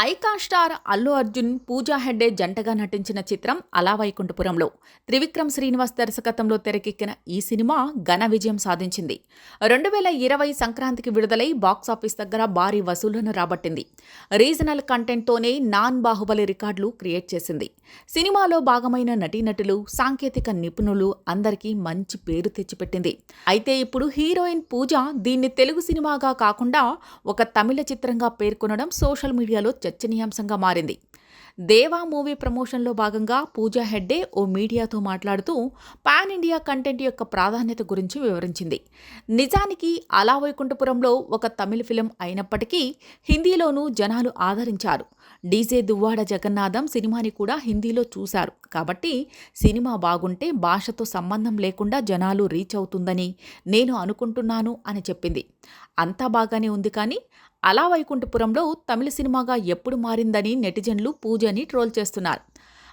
ఐకా star Allu Arjun Pooja Hegde జంటగా నటించిన చిత్రం అలా వైకుంఠపురంలో. త్రివిక్రమ్ శ్రీనివాస్ దర్శకత్వంలో తెరకెక్కిన ఈ సినిమా ఘన విజయం సాధించింది. రెండు వేల ఇరవై సంక్రాంతికి విడుదలై బాక్సాఫీస్ దగ్గర భారీ వసూళ్ళను రాబట్టింది. రీజనల్ కంటెంట్తోనే నాన్ బాహుబలి రికార్డులు క్రియేట్ చేసింది. సినిమాలో భాగమైన నటీనటులు సాంకేతిక నిపుణులు అందరికీ మంచి పేరు తెచ్చిపెట్టింది. అయితే ఇప్పుడు హీరోయిన్ పూజ దీన్ని తెలుగు సినిమాగా కాకుండా ఒక తమిళ చిత్రంగా పేర్కొనడం సోషల్ మీడియాలో చర్చనీయాంశంగా మారింది. దేవా మూవీ ప్రమోషన్లో భాగంగా పూజా హెడ్డే ఓ మీడియాతో మాట్లాడుతూ పాన్ ఇండియా కంటెంట్ యొక్క ప్రాధాన్యత గురించి వివరించింది. నిజానికి అలా వైకుంఠపురంలో ఒక తమిళ ఫిలిం అయినప్పటికీ హిందీలోనూ జనాలు ఆదరించారు. డీజే దువ్వాడ జగన్నాథం సినిమాని కూడా హిందీలో చూశారు. కాబట్టి సినిమా బాగుంటే భాషతో సంబంధం లేకుండా జనాలు రీచ్ అవుతుందని నేను అనుకుంటున్నాను అని చెప్పింది. అంతా బాగానే ఉంది కానీ అలా వైకుంఠపురంలో తమిళ సినిమాగా ఎప్పుడు మారిందని నెటిజన్లు పూజని ట్రోల్ చేస్తున్నారు.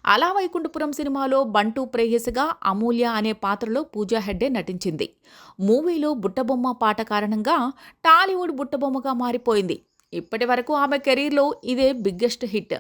అలా వైకుంఠపురం సినిమాలో బంటూ ప్రేయసిగా అమూల్య అనే పాత్రలో పూజా హెడ్డే నటించింది. మూవీలో బుట్టబొమ్మ పాట కారణంగా టాలీవుడ్ బుట్టబొమ్మగా మారిపోయింది. ఇప్పటి వరకు ఆమె కెరీర్లో ఇదే బిగ్గెస్ట్ హిట్.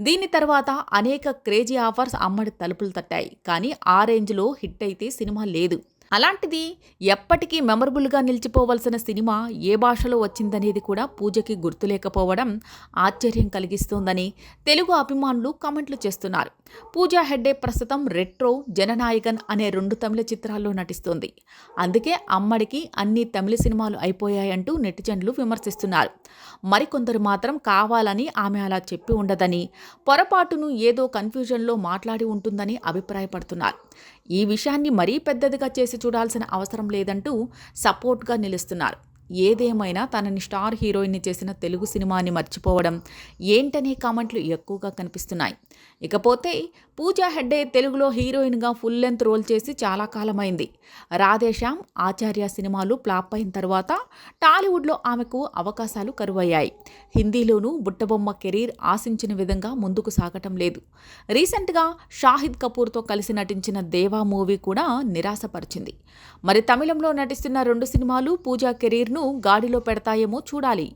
దీని తర్వాత అనేక క్రేజీ ఆఫర్స్ అమ్మడి తలుపులు తట్టాయి. కానీ ఆ రేంజ్లో హిట్ అయితే సినిమా లేదు. అలాంటిది ఎప్పటికీ మెమరబుల్గా నిలిచిపోవలసిన సినిమా ఏ భాషలో వచ్చిందనేది కూడా పూజకి గుర్తులేకపోవడం ఆశ్చర్యం కలిగిస్తోందని తెలుగు అభిమానులు కామెంట్లు చేస్తున్నారు. పూజా హెడ్డే ప్రస్తుతం రెట్రో జననాయకన్ అనే రెండు తమిళ చిత్రాల్లో నటిస్తోంది. అందుకే అమ్మడికి అన్ని తమిళ సినిమాలు అయిపోయాయంటూ నెటిజన్లు విమర్శిస్తున్నారు. మరికొందరు మాత్రం కావాలని ఆమె అలా చెప్పి ఉండదని పొరపాటును ఏదో కన్ఫ్యూజన్లో మాట్లాడి ఉంటుందని అభిప్రాయపడుతున్నారు. ఈ విషయాన్ని మరీ పెద్దదిగా చేసి చూడాల్సిన అవసరం లేదంటూ సపోర్ట్గా నిలుస్తున్నారు. ఏదేమైనా తనని స్టార్ హీరోయిన్ని చేసిన తెలుగు సినిమాని మర్చిపోవడం ఏంటనే కామెంట్లు ఎక్కువగా కనిపిస్తున్నాయి. ఇకపోతే పూజా హెడ్డే తెలుగులో హీరోయిన్గా ఫుల్ లెంత్ రోల్ చేసి చాలా కాలమైంది. రాధేశ్యామ్ ఆచార్య సినిమాలు ఫ్లాప్ అయిన తర్వాత టాలీవుడ్లో ఆమెకు అవకాశాలు కరువయ్యాయి. హిందీలోనూ బుట్టబొమ్మ కెరీర్ ఆశించిన విధంగా ముందుకు సాగటం లేదు. రీసెంట్గా షాహిద్ కపూర్తో కలిసి నటించిన దేవా మూవీ కూడా నిరాశపరిచింది. మరి తమిళంలో నటిస్తున్న రెండు సినిమాలు పూజా కెరీర్ను గాడిలో పెడతాయేమో చూడాలి.